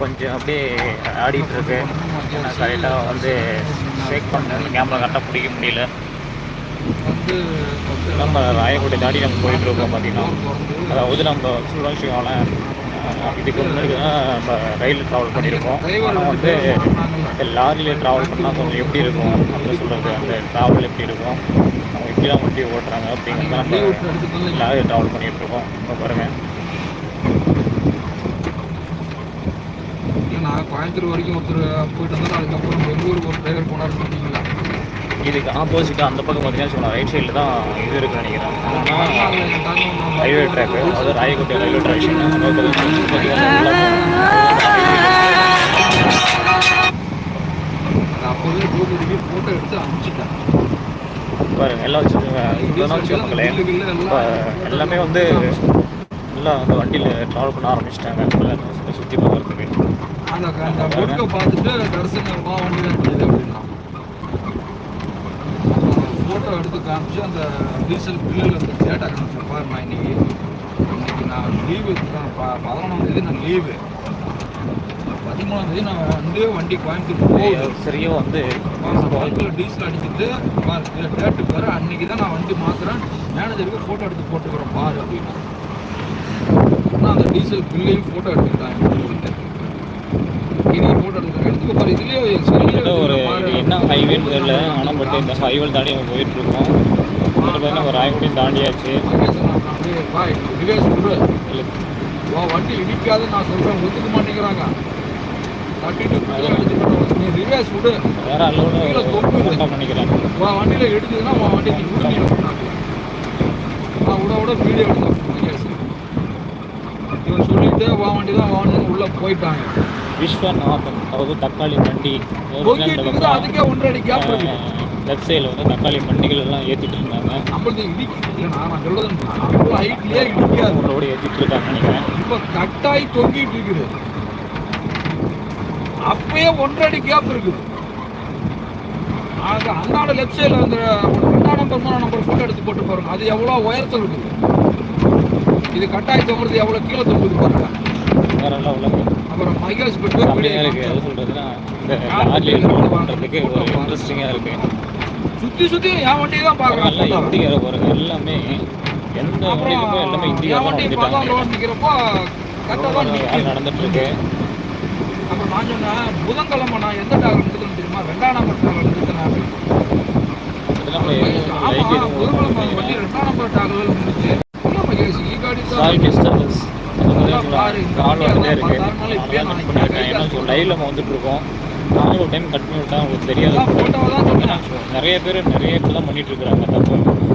கொஞ்சம் அப்படியே ஆடிட்டுருக்கு நான் கரெக்டாக வந்து ஷேக் பண்ணேன் கேமரா கரெக்டாக பிடிக்க முடியல. வந்து நம்ம ராயக்கோட்டை தாண்டி நம்ம போயிட்டு இருக்கோம் பார்த்தீங்கன்னா அதாவது நம்ம சொல்லுவோம் இதுக்கு முன்னாடி தான் நம்ம ரயில் ட்ராவல் பண்ணியிருக்கோம். ஆனால் வந்து லாரியில் ட்ராவல் பண்ணால் கொஞ்சம் எப்படி இருக்கும்? அப்படின்னு சொல்கிறது அந்த ட்ராவல் எப்படி இருக்கும்? அவங்க எப்படிலாம் வண்டி ஓட்டுறாங்க அப்படிங்கிறத நம்ம லாரியில் ட்ராவல் பண்ணிகிட்ருக்கோம் இப்போ பாருங்கள் இல்லை நான் கோயம்புத்தூர் வரைக்கும் ஒருத்தர் போயிட்டு வந்தாலும் அதுக்கப்புறம் பெங்களூருக்கு ஒரு டிரைவர் போனார் சொன்னீங்களா இதுக்கு ஆப்போசிட்டாக அந்த பக்கம் பார்த்தீங்கன்னா சொன்னால் ரைட் சைடில் தான் இது இருக்குன்னு நினைக்கிறேன் ரயில்வே ட்ராக்கு அதாவது ராயக்கோட்டை ரயில்வே அதாவது அப்போவே டோர் ரிவ்யூ ஃபோட்டோ எடுத்து அனுப்பிச்சிட்டேன் பாருங்க எல்லாம் வச்சுக்கோங்க இதெல்லாம் வச்சுக்கோங்களே இப்போ எல்லாமே வந்து நல்லா அந்த வண்டியில் ட்ராவல் பண்ண ஆரம்பிச்சிட்டாங்க அந்த அந்த பார்த்துட்டு தரிசனம் வா வண்டி தான் தெரியுது அப்படின்னா. ஃபோட்டோ எடுத்து காமிச்சு அந்த டீசல் பில்லில் அந்த டேட்டா காமிச்சேன் பாரு நான் இன்னைக்கு இன்னைக்கு நான் லீவு பதினொன்றாம் தேதி நான் லீவு பதிமூணாம் தேதி நான் வந்து வண்டி கோயம்புத்தூர் போகுது. சரியா வந்து. பைக்கில் டீசல் அடிச்சுட்டு பாரு டேட்டு பாரு அன்னைக்கு தான் நான் வண்டி மாத்துறேன். மேனேஜருக்கு ஃபோட்டோ எடுத்து போட்டுக்கிறேன் பாரு அப்படின்னு. நான் அந்த டீசல் பில்லையும் ஃபோட்டோ எடுத்துக்கிட்டாங்க ஃபோட்டோ எடுத்துக்கிறேன் எடுத்துக்க பாரு இதுலேயே கிட்டத்தட்ட ஒரு என்ன ஹைவேன்னு தெரியல ஆனால் பட் இந்த ஹைவே தாண்டி நம்ம போயிட்டு இருக்கோம் கிட்ட பார்த்தீங்கன்னா ஒரு ராயக்குடியும் தாண்டியாச்சு. ரிவேஸ் விடு இல்லை. உன் வண்டி இடிக்காதுன்னு நான் சொல்கிறேன் ஒத்துக்க மாட்டேங்கிறாங்க. ரிவேஸ் விடு. வேற அளவில் ஃபோட்டோ பண்ணிக்கிறேன். உன் வண்டியில் இடிச்சதுன்னா உன் வண்டி நீ விடுங்க அப்படின்னாங்க நான் விட விட வீடியோ எடுத்தேன் மகேஷ். இவன் சொல்லிட்டு உன் வண்டி தான் உன் வண்டி உள்ளே போயிட்டாங்க. தக்காளி மண்டி. பொங்கிட்டு இருக்குது அதுக்கே ஒன்றரை கேப் லெஃப்ட் வந்து தக்காளி மண்டிகள் எல்லாம் ஏற்றிட்டு இருந்தாங்க. நம்மளது நான் சொல்றது அவ்வளோ ஹைட்லேயே இடிக்காது. ரோடு ஏற்றிட்டு இருக்காங்கன்னு நினைக்கிறேன். இப்போ கட்டாயி தொங்கிட்டு இருக்குது. அப்பயே ஒன்றரை அடி கேப் இருக்குது. அது அந்தாண்ட லெஃப்ட் சைடில் அந்த ரெண்டாம் நம்பர் மூணாம் நம்பர் ஃபோட்டோ எடுத்து போட்டு பாருங்க. அது எவ்வளோ உயரத்தில் இருக்குது. இது கட்டாயி தொங்குறது எவ்வளோ கீழே தொங்குது பாருங்க. வேற மகேஷ் பெட்டு செம்மையாக இருக்குது அது சொல்கிறதுனா இந்த ட்ராவல் பண்ணுறதுக்கு ஒரு இன்ட்ரெஸ்டிங்காக இருக்குது சுற்றி சுற்றி என் வண்டியை தான் பார்க்குறான் எல்லாம் இந்திக்கார போகிறாங்க எல்லாமே எந்த வண்டியில் போய் எல்லாமே இந்தியா தான் வந்துட்டாங்க. ரோடு நிற்கிறப்போ கரெக்டாக தான் அது நிற்கிது நடந்துட்டு இருக்கு அப்புறம் நான் சொன்னேன் புதன்கிழமை நான் எந்த டாக்டர் எடுத்துக்கணும் தெரியுமா? ரெண்டாம் நம்பர் டாக்டர் எடுத்துக்கிறேன் அப்படின்னு புதன்கிழமை வண்டி ரெண்டாம் number doctor sorry disturbance call வண்டி வந்துட்டே இருக்கு ஏன்னா இப்போ நம்ம வந்துட்டு நானும் ஒரு டைம் கட் பண்ணி விட்டா உங்களுக்கு தெரியாது நிறைய பேர் நிறைய இப்போ தான் பண்ணிட்டு இருக்காங்க தப்பு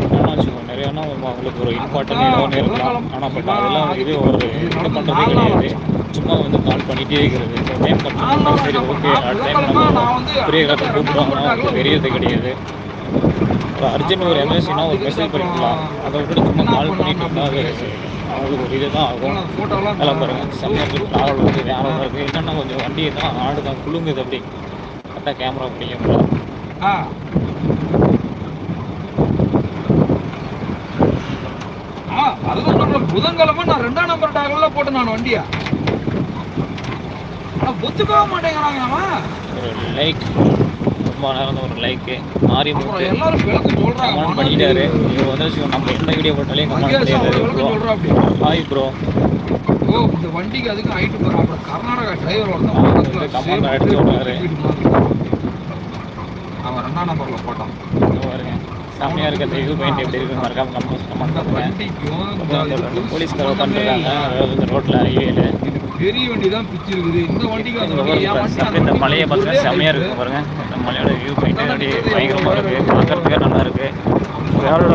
ஏன்னா வச்சுக்கோங்க நிறையனா அவங்களுக்கு ஒரு இம்பார்ட்டன்ட் ஏதாவது இருக்கலாம் ஆனால் பட் அதெல்லாம் இது ஒரு இது பண்ணுறதே கிடையாது சும்மா வந்து கால் பண்ணிகிட்டே இருக்கிறது இப்போ டைம் கட் பண்ணா சரி ஓகே அடுத்த டைம் நம்ம பெரிய கதை கூப்பிடுவாங்கன்னா அவங்களுக்கு தெரியறது கிடையாது இப்போ அர்ஜென்ட் ஒரு எமர்ஜென்சினா ஒரு மெசேஜ் பண்ணிக்கலாம் அதை விட்டு சும்மா கால் பண்ணிட்டு இருந்தா அது அவங்களுக்கு ஒரு இதுதான் ஆகும். ஃபோட்டோலாம் அதெல்லாம் பாருங்க செம்மையாக இருக்குது ட்ராவல் வந்து வேற இருக்குது என்னென்னா கொஞ்சம் வண்டி தான் ஆடு தான் குலுங்குது அப்படி. கரெக்டாக கேமரா பிடிக்க முடியல ஆ. அதுதான் சொல்றேன். புதன்கிழமை நான் ரெண்டாம் நம்பர் டாக்டர்ல போட்டேன் நான் வண்டியா. ஆனா ஒத்துக்கவே மாட்டேங்கிறாங்க அவன் லைக் நேரம் ஒரு லைக்கு சொல்றாங்க. கமெண்ட் பண்ணிட்டாரு. இவர் வந்து நம்ம எந்த வீடியோ போட்டாலே கமெண்ட் அப்படி ஹாய் ப்ரோ ஓ இந்த வண்டிக்கு அதுக்கு ஹைட் போறோம் அப்புறம் கர்நாடகா டிரைவர் ஆ, வந்து கமெண்ட் அடிச்சு விடுறாரு. அவன் ரெண்டாம் நம்பர்ல போட்டான். பாருங்க. செம்மையாக இருக்க அந்த இது பெயிண்ட் எப்படி இருக்கு மறக்காம நம்ம கமெண்ட் ரெண்டு போலீஸ்கார இல்ல. அதாவது இந்த ரோட்டில் இது பெரிய வண்டி தான் பிச்சு இருக்குது. இந்த வண்டிக்கு இந்த மலையை பார்த்தீங்கன்னா செம்மையாக ஒரே இருக்கு பாருங்க. இந்த மலையோட வியூ பாயிண்ட் அப்படியே பயங்கரமாக இருக்கு. பார்க்கறதுக்கே நல்லா இருக்கு. வேலூர்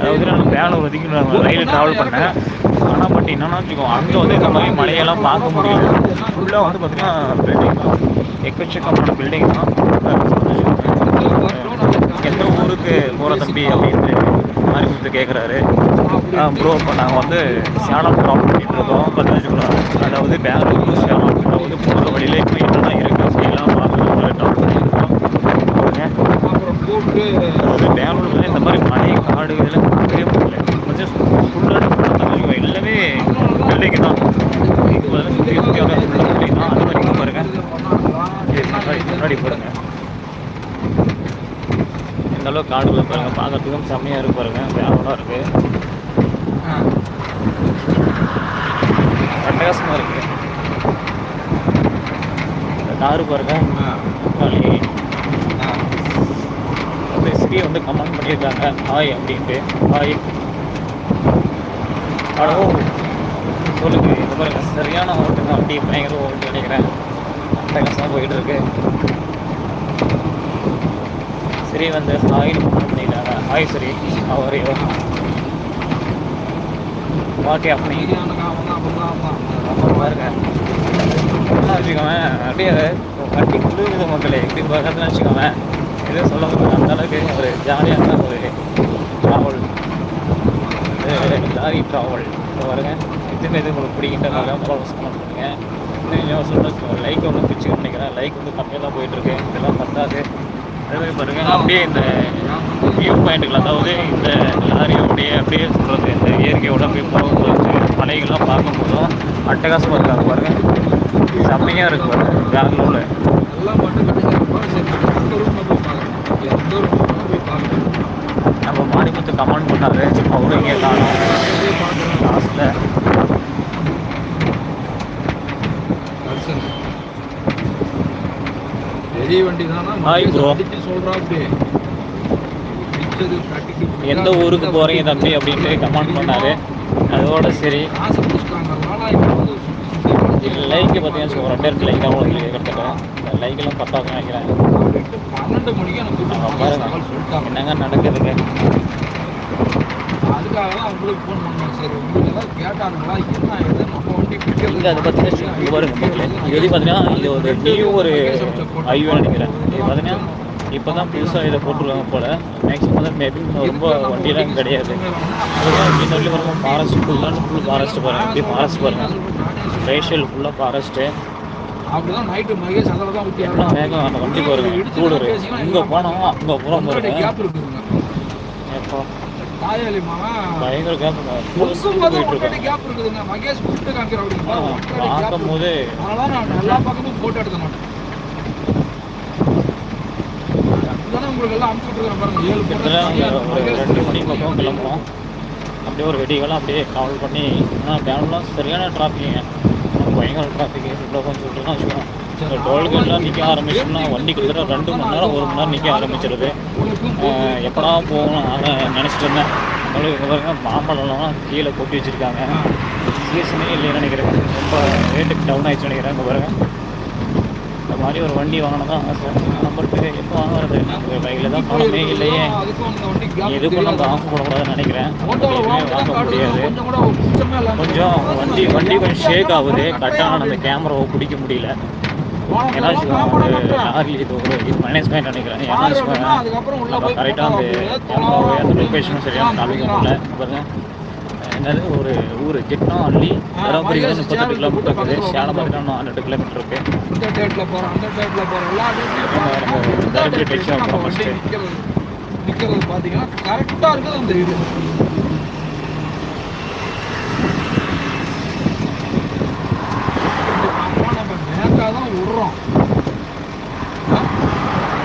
அதாவது நான் வேலூர் வரைக்கும் நான் ரயில் ட்ராவல் பண்ணேன். ஆனால் பட் என்னன்னா வச்சுக்கோ அங்கே வந்து இந்த மாதிரி மலையெல்லாம் பார்க்க முடியல. ஃபுல்லாக வந்து பார்த்தீங்கன்னா பில்டிங் தான். எக்கச்சக்கமான பில்டிங் தான். எந்த ஊருக்கு போகிற தம்பி அப்படின்னு மாரிமுத்து கேட்குறாரு ப்ரோ இப்போ நாங்கள் வந்து சேலம் ட்ராவல் பார்த்தோம் பார்த்துக்கலாம் அதாவது பெங்களூர் சேலம் அப்படின்னா வந்து போகிற வழியில் இப்போ என்னென்ன இருக்குது அப்படிலாம் பார்த்துருக்கோம் பெங்களூரில் இந்த மாதிரி மலை காடு இதெல்லாம் பார்க்கவே முடியல. கொஞ்சம் ஃபுல்லாக எல்லாமே பில்டிங் தான். இது வந்து சுற்றி சுற்றி அப்படியே ஃபுல்லாக பில்டிங் தான். அது வரைக்கும் பாருங்கள் முன்னாடி முன்னாடி போடுங்க இந்த அளவுக்கு காடுகள் பாருங்கள் பார்க்கறதுக்கும் செம்மையாக இருக்கு பாருங்கள் வேலை இருக்குது அட்டகாசமாக இருக்கு. இந்த காரு பாருங்க. வந்து ஸ்ரீ வந்து கமெண்ட் பண்ணியிருக்காங்க. ஹாய் அப்படின்ட்டு. ஹாய். ஹலோ. சொல்லுங்க. இந்த பாருங்க. சரியான ஓட்டுங்க வண்டி பயங்கர ஓட்டு நினைக்கிறேன். அட்டகாசமாக போயிட்டு இருக்கு. சரி வந்து ஹாய்னு கமெண்ட் பண்ணிட்டாங்க. ஹாய் சரி அவர் ஓகே அப்படி சரியான காவல் தான், அப்பதான் தான். அப்புறம் பாருங்க என்ன வச்சுக்கோங்க அப்படியே வண்டி குழுவுது மக்களே இப்படி பக்கத்தில் வச்சுக்கோங்க எதுவும் சொல்ல முடியல. அந்த அளவுக்கு ஒரு ஜாலியான ஒரு ட்ராவல் லாரி ட்ராவல் பாருங்க. எதுவுமே எது உங்களுக்கு பிடிக்கின்ற நல்லா ஃபாலோஸ் பண்ணுங்க. இன்னும் சொல்ல லைக் ஒன்று பிடிச்சி நினைக்கிறேன். லைக் வந்து கம்மியாக தான் போயிட்டுருக்கு இதெல்லாம் பத்தாது. அதே மாதிரி பாருங்க அப்படியே இந்த வியூ பாயிண்ட்டுகள் அதாவது இந்த லாரியோடைய அப்படியே சொல்கிறது இந்த இயற்கையோட அப்படியே போகும்போது மலைகள்லாம் பார்க்கும்போதும் அட்டகாசமாக இருக்காங்க பாருங்க செம்மையாக இருக்கு பாருங்க பேங்களூரில். நம்ம மாரிமுத்து கமெண்ட் பண்ணாரு அவரும் இங்கே காணும். லாஸ்ட்டில் தர்சன். பெரிய வண்டி தானா சொல்றா அப்படி எந்த ஊருக்கு போகிறீங்க தம்பி அப்படின்ட்டு கமெண்ட் பண்ணாரு. அதோட சரி. லைக்கு பார்த்தீங்கன்னா சொல்கிறேன் ரெண்டாயிரத்து லைக் தான் உங்களுக்கு லைக்கெல்லாம் பத்தாதுன்னு நினைக்கிறேன். பன்னெண்டு மணிக்கு எனக்கு என்னங்க நடக்குதுங்க? அதுக்காக தான் உங்களுக்கு ஃபோன் பண்ணேன் சரி. உங்களுக்கு ஏதாவது கேட்டாங்களா? என்ன இது அது பார்த்தீங்கன்னா இங்கே பாருங்க இது வந்து பார்த்தீங்கன்னா இது ஒரு நியூ ஒரு ஐயோ நினைக்கிறேன். இது பார்த்தீங்கன்னா இப்போ தான் புதுசாக இதை போட்டுருவாங்க போல். மேக்ஸிமம் வந்து மேபி ரொம்ப வண்டியெலாம் கிடையாது. இந்த வண்டி பாருங்க ஃபாரஸ்ட் ஃபுல்லாக ஃபுல் ஃபாரஸ்ட் பாருங்க. இப்படி ஃபாரஸ்ட் பாருங்க. ரேஷியல் ஃபுல்லாக ஃபாரஸ்ட்டு அப்படிதான் நைட்டு மகேஷ் அதில் தான் ஊற்றி எவ்வளோ வேகம் அந்த வண்டி பாருங்க. கூடுரு இங்கே போனோம் அங்கே போகிறோம் பாருங்க. எப்போ தாயாளி மாவன் பயங்கர கேப் போது ஒன்றரை இருக்கோம் கேப் இருக்குதுங்க. மகேஷ் கூப்பிட்டு காமிக்கிற அப்படிங்க பார்க்கும் போது. அதனால நான் எல்லா பக்கமும் போட்டோ எடுக்க மாட்டேன். அதுதானே உங்களுக்கு எல்லாம் அமுச்சு விட்டுருக்கேன் பாருங்க. ஏழு கிட்டத்தட்ட ரெண்டு மணி பக்கம் கிளம்புறோம். அப்படியே ஒரு வெடிகளாம் அப்படியே காவல் பண்ணி ஆனால் பேனெலாம் சரியான டிராஃபிக்குங்க பயங்கர டிராஃபிக் இவ்வளோ கொஞ்சம் சொல்லிட்டுலாம் வச்சுக்கோங்க. இந்த டோல்கேட்லாம் நிற்க ஆரம்பிச்சோம்னா வண்டி கிட்டத்தட்ட ரெண்டு மணி நேரம் ஒரு மணி நேரம் நிற்க ஆரம்பிச்சிருது. எப்படா போகணும் நான் நினச்சிட்டு இருந்தேன். அவ்வளோ பாருங்க மாம்பழம்லாம் கீழே கொட்டி வச்சுருக்காங்க. சீசனே இல்லைன்னு நினைக்கிறேன். ரொம்ப ரேட்டுக்கு டவுன் ஆயிடுச்சு நினைக்கிறேன் இப்போ பாருங்க. இந்த மாதிரி ஒரு வண்டி வாங்கினா தான் ஆசை. பேர் எப்போ வாங்குறது? கையில் தான் பணமே இல்லையே. எதுக்கும் நம்ம ஆசைப்படக்கூடாதுன்னு நினைக்கிறேன். வாங்க முடியாது. கொஞ்சம் வண்டி வண்டி கொஞ்சம் ஷேக் ஆகுது. கட்டான அந்த கேமராவை பிடிக்க முடியல. ஏன்னா லாரி இது ஒரு மேனேஜ்மெண்ட் நினைக்கிறேன் ஏன்னா நம்ம கரெக்டாக அந்த அந்த லொக்கேஷனும் சரியான காமிக்க முடியல பாருங்க என்னது ஒரு ஊர் ஜெட்னா அள்ளி தருமபுரி வந்து முப்பத்தெட்டு கிலோமீட்டர் இருக்குது சேலம் பார்த்தீங்கன்னா ஹண்ட்ரட் கிலோமீட்டர் இருக்குது இந்த டேட்ல போகிறோம் அந்த டேட்ல தருமபுரி போகிறோம் ஃபஸ்ட்டு நிற்கிறது பார்த்தீங்கன்னா கரெக்டாக இருக்குது அந்த இது அப்போ நம்ம நேக்கா தான் விடுறோம்?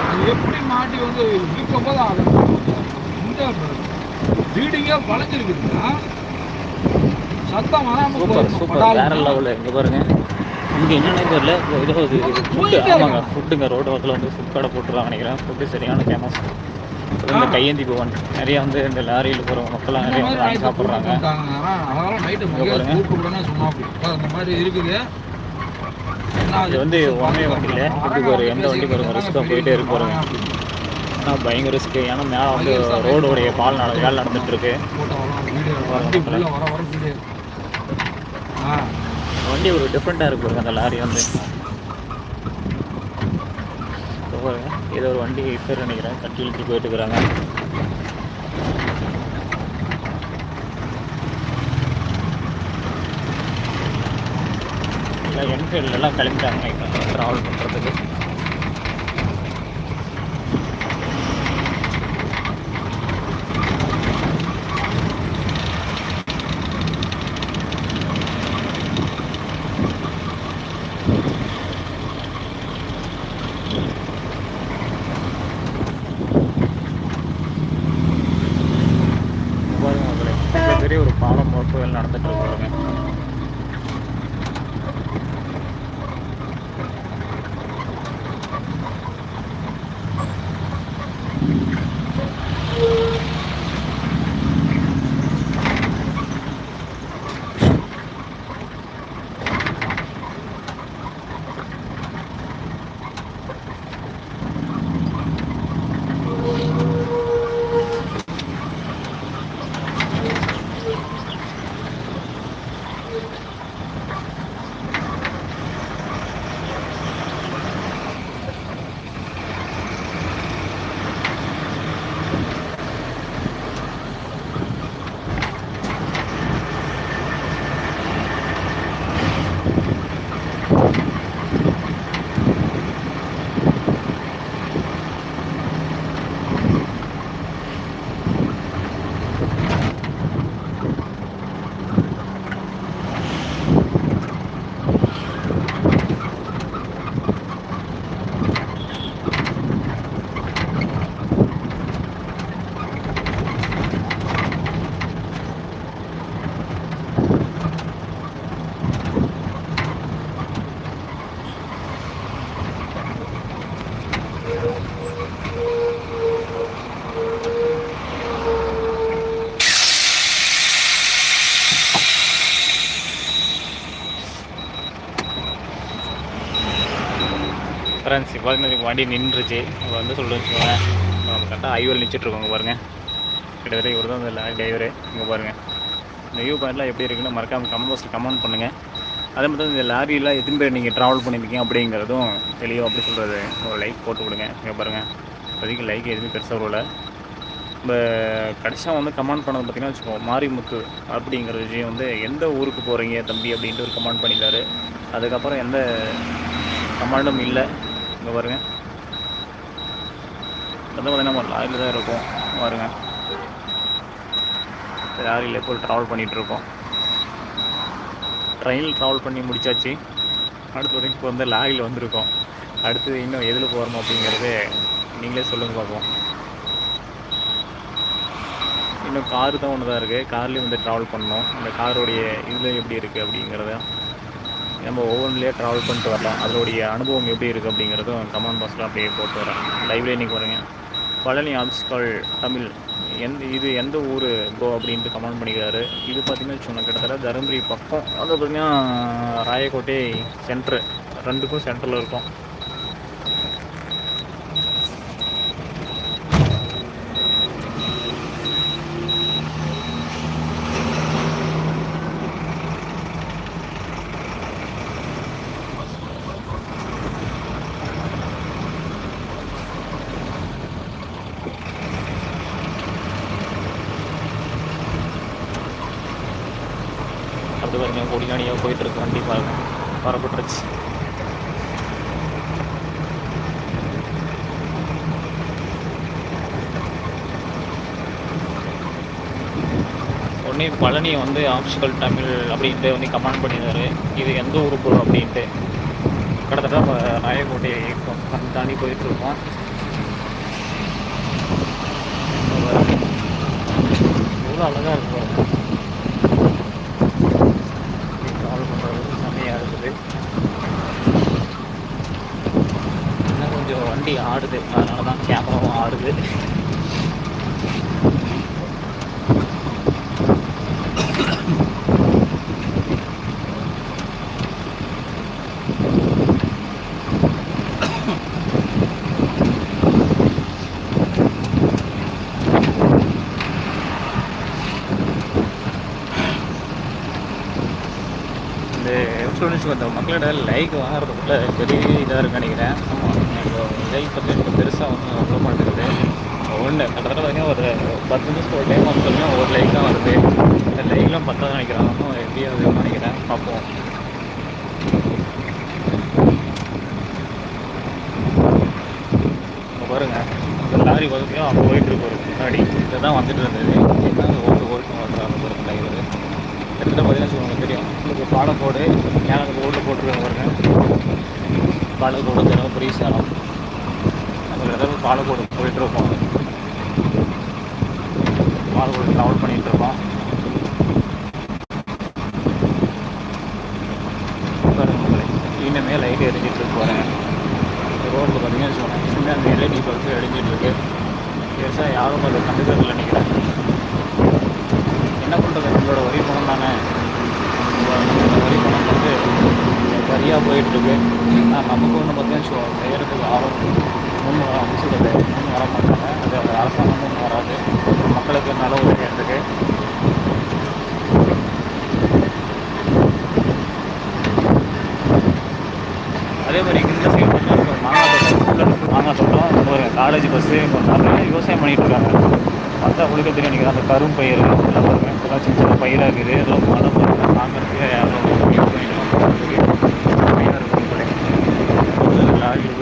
அது எப்படி மாட்டி வந்து இழுக்கும் போது அது இந்த ரீடிங்கே வளைஞ்சிருக்குதுன்னா சத்தம் சூப்பர். சூப்பர். வேற லெவலில் இங்கே பாருங்க. இங்கே என்னென்ன தெரியல ஏதோ இது ஃபுட்டு ஆமாங்க ஃபுட்டுங்க ரோடு பக்கத்தில் வந்து ஃபுட் கடை போட்டுருவாங்க நினைக்கிறேன். ஃபுட்டு சரியான ஃபேமஸ் இந்த கையேந்தி பவன். நிறைய வந்து இந்த லாரியில் போகிற மக்கள்லாம் நிறைய வந்து வாங்கி சாப்பிட்றாங்க. பாருங்க. இது வந்து ஒன்வே வண்டியில். இதுக்கு ஒரு எந்த வண்டிக்கு ஒரு ரிஸ்க்காக போயிட்டே இருக்கு பாருங்க. ஆனால் பயங்கர ரிஸ்க்கு ஏன்னா மேலே வந்து ரோடோடைய பால் நட வேலை வரும். வண்டி வண்டி ஒரு டிஃப்ரெண்ட்டாக இருக்கு பாருங்க அந்த லாரி வந்து. இதோ ஒரு வண்டி பேர் நினைக்கிறேன். கட்டி இழுத்து போயிட்டு இருக்கிறாங்க. எல்லாம் என்ஃபீல்டு எல்லாம் கிளம்பிட்டாங்க ட்ராவல் பண்ணுறதுக்கு பார்த்தீங்கன்னா வண்டி நின்றுச்சு. அவர் வந்து சொல்லிட்டு வச்சுக்கோங்க இப்போ நம்ம கரெக்டாக ஐவர் நிச்சிட்ருக்கோங்க பாருங்கள் கிட்டத்தட்ட இவர் தான் இந்த லாரி டிரைவரு இங்கே பாருங்கள் இந்த வியூ பாயிண்ட்லாம் எப்படி இருக்குன்னு மறக்காமல் கமெண்ட் பாக்ஸில் கமெண்ட் பண்ணுங்கள் அதே மாதிரி இந்த லாரியில் எத்தனை பேர் நீங்கள் ட்ராவல் பண்ணியிருக்கீங்க அப்படிங்கிறதும் தெளிவாக அப்படி சொல்கிறது ஒரு லைக் போட்டு கொடுங்க இங்கே பாருங்கள் இப்போதைக்கு லைக் எதுவுமே பெருசாக வரல இப்போ கடைசியாக வந்து கமெண்ட் பண்ணது பார்த்தீங்கன்னா வச்சுக்கோங்க மாரிமுத்து அப்படிங்கிற விஷயம் வந்து எந்த ஊருக்கு போகிறீங்க தம்பி அப்படின்ட்டு ஒரு கமெண்ட் பண்ணியிருந்தாரு. அதுக்கப்புறம் எந்த கமாண்டும் இல்லை. இங்கே பாருங்க. வந்து பார்த்தீங்கன்னா நம்ம லாரியில் தான் இருக்கோம். பாருங்கள் லாரியில் போய் ட்ராவல் பண்ணிகிட்டு இருக்கோம். ட்ரெயினில் ட்ராவல் பண்ணி முடிச்சாச்சு. அடுத்து வரைக்கும் இப்போ வந்து லாரியில் வந்திருக்கோம். அடுத்து இன்னும் எதில் போகிறோம் அப்படிங்கிறது நீங்களே சொல்லுங்கள் பார்ப்போம் இன்னும் காரு தான் ஒன்று தான் இருக்குது கார்லேயும் வந்து ட்ராவல் பண்ணோம் அந்த காரோடைய இதில் எப்படி இருக்குது அப்படிங்கிறத நம்ம ஒவ்வொன்றிலே ட்ராவல் பண்ணிட்டு வரலாம். அதனுடைய அனுபவம் எப்படி இருக்குது அப்படிங்கிறதும் கமெண்ட் பாக்ஸில் அப்படியே போட்டு வரேன். லைவ்ல இன்றைக்கி வரேங்க பழனி ஆப்ஸ்கால் தமிழ் எந்த இது எந்த ஊர் ப்ரோ அப்படின்ட்டு கமெண்ட் பண்ணிக்கிறாரு. இது பார்த்தீங்கன்னா சொன்ன கிட்டத்தட்ட தருமபுரி பக்கம். அது பார்த்திங்கன்னா ராயக்கோட்டை சென்ட்ரு ரெண்டுக்கும் சென்டரில் இருக்கும் அது பாருங்க கொடிநாடியாக போயிட்டு இருக்கு வண்டி பாருங்க வரப்பட்டுருச்சு உடனே பழனி வந்து ஆப்ஷிக்கல் தமிழ் அப்படின்ட்டு வந்து கமெண்ட் பண்ணியிருந்தார் இது எந்த ஊர் போகிறோம் அப்படின்ட்டு. கிட்டத்தட்ட ராயக்கோட்டையை இயக்கம். பக்கம் தாண்டி போயிட்டுருக்கோம் எவ்வளோ அழகாக இருக்கும் பாருங்க. ட்ராவல் பண்ணுறது செம்மையாக இருக்குது இன்னும் கொஞ்சம் வண்டி ஆடுது அதனால தான் கேமராவும் ஆடுது இந்த இன்சூரன்ஸ் வந்த மக்களோட லைக் வாங்குறதுக்குள்ள பெரிய இதாக இருக்கும் நினைக்கிறேன். ஆமாம் இப்போ லைக் பற்றி இப்போ பெருசாக ஒன்றும் வர மாட்டேங்குது. ஒன்று கிட்டத்தட்ட பார்த்தீங்கன்னா ஒரு பத்து நிமிஷம் ஒரு டைம் வந்து பார்த்தீங்கன்னா ஒரு லைக் தான் வருது. இந்த லைக்லாம் பத்தாது நினைக்கிறேன். இன்னும் எப்படி நினைக்கிறேன். பார்ப்போம். பாருங்கள் பாருங்க. இந்த லாரி பார்த்தீங்கன்னா அங்கே போயிட்டு இருக்கு முன்னாடி. இதை தான் வந்துட்டு இருந்தது என்ன ஓட்டு ஓட்டு வந்தாங்க பாருங்க டிரைவர் கிட்டத்தட்ட பார்த்தீங்கன்னா உங்களுக்கு தெரியும்? உங்களுக்கு பாலக்கோடு எனக்கு ஓட்டு போட்டுருக்காங்க பாருங்கள் பாலக்கோடு புரிய சேலம். நம்ம இடத்துல பாலக்கோடு போயிட்டு இருப்போம். பாலக்கோடு ட்ராவல் பண்ணிட்டு இருக்கோம் இன்னுமே லைட் எரிஞ்சிட்டு போகிறேன் பாருங்க. ரோட்டில் பார்த்தீங்கன்னா வச்சுக்கோங்க இன்னும் அந்த எல்இடி பல்பு எரிஞ்சிட்டு இருக்கு. பெருசாக யாரும் அதை கண்டுக்கிறதுல நினைக்கிறேன். என்ன பண்ணுறது நம்மளோட வரி பணம் தானே? வரி பணம் வந்து சரியாக போயிட்டுருக்கு. ஆனால் நமக்கு ஒன்று பார்த்தீங்கன்னா செய்கிறதுக்கு ஆர்வம் முன் வர அமைச்சது முன் வர மாட்டாங்க. அது அந்த அரசாங்கம் முன் வராது. மக்களுக்கு நல உதவின்றதுக்கு அதே மாதிரி இந்த சைடு பார்த்தீங்கன்னா மாங்காய் தோட்டம் மாங்காய் தோட்டம் ஒரு காலேஜ் பஸ்ஸு நிறைய விவசாயம் பண்ணிட்டு இருக்காங்க. மற்ற உங்களுக்கு தெரியும் நீங்கள் அந்த கரும் பயிர் எல்லாம் பாருங்க இதெல்லாம் சின்ன சின்ன பயிராக இருக்குது. இதெல்லாம் மழை பாருங்க யாரும் பயிராக இருக்கும் லாரியில்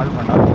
கால் பண்ணால்